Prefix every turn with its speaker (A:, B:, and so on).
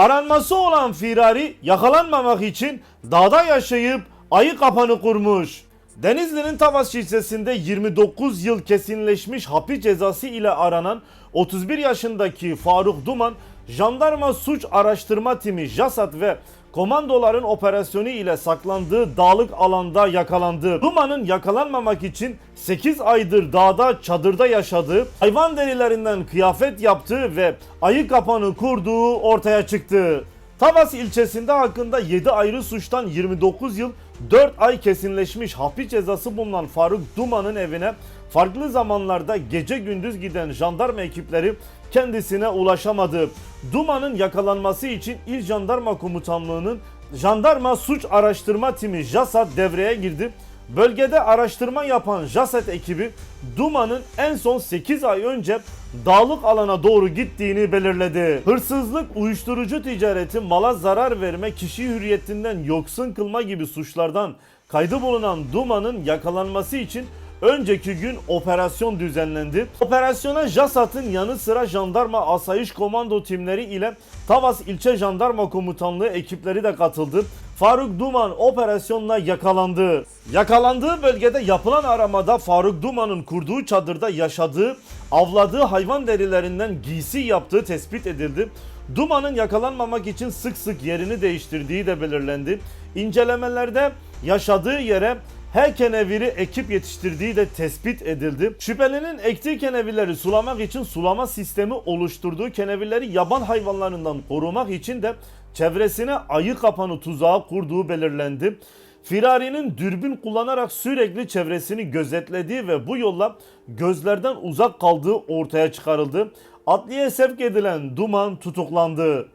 A: Aranması olan firari yakalanmamak için dağda yaşayıp ayı kapanı kurmuş. Denizli'nin Tavas ilçesinde 29 yıl kesinleşmiş hapis cezası ile aranan 31 yaşındaki Faruk Duman, jandarma suç araştırma timi JASAT ve komandoların operasyonu ile saklandığı dağlık alanda yakalandı. Duman'ın yakalanmamak için 8 aydır dağda çadırda yaşadığı, hayvan derilerinden kıyafet yaptığı ve ayı kapanı kurduğu ortaya çıktı. Tavas ilçesinde hakkında 7 ayrı suçtan 29 yıl 4 ay kesinleşmiş hapis cezası bulunan Faruk Duman'ın evine farklı zamanlarda gece gündüz giden jandarma ekipleri kendisine ulaşamadı. Duman'ın yakalanması için İl Jandarma Komutanlığı'nın Jandarma Suç Araştırma Timi JASAT devreye girdi. Bölgede araştırma yapan JASET ekibi Duman'ın en son 8 ay önce dağlık alana doğru gittiğini belirledi. Hırsızlık, uyuşturucu ticareti, mala zarar verme, kişi hürriyetinden yoksun kılma gibi suçlardan kaydı bulunan Duman'ın yakalanması için önceki gün operasyon düzenlendi. Operasyona JASAT'ın yanı sıra jandarma asayiş komando timleri ile Tavas İlçe Jandarma Komutanlığı ekipleri de katıldı. Faruk Duman operasyonla yakalandı. Yakalandığı bölgede yapılan aramada Faruk Duman'ın kurduğu çadırda yaşadığı, avladığı hayvan derilerinden giysi yaptığı tespit edildi. Duman'ın yakalanmamak için sık sık yerini değiştirdiği de belirlendi. İncelemelerde yaşadığı yere her keneviri ekip yetiştirdiği de tespit edildi. Şüphelinin ektiği kenevirleri sulamak için sulama sistemi oluşturduğu kenevirleri yaban hayvanlarından korumak için de çevresine ayı kapanı tuzağı kurduğu belirlendi. Firari'nin dürbün kullanarak sürekli çevresini gözetlediği ve bu yolla gözlerden uzak kaldığı ortaya çıkarıldı. Adliye sevk edilen Duman tutuklandı.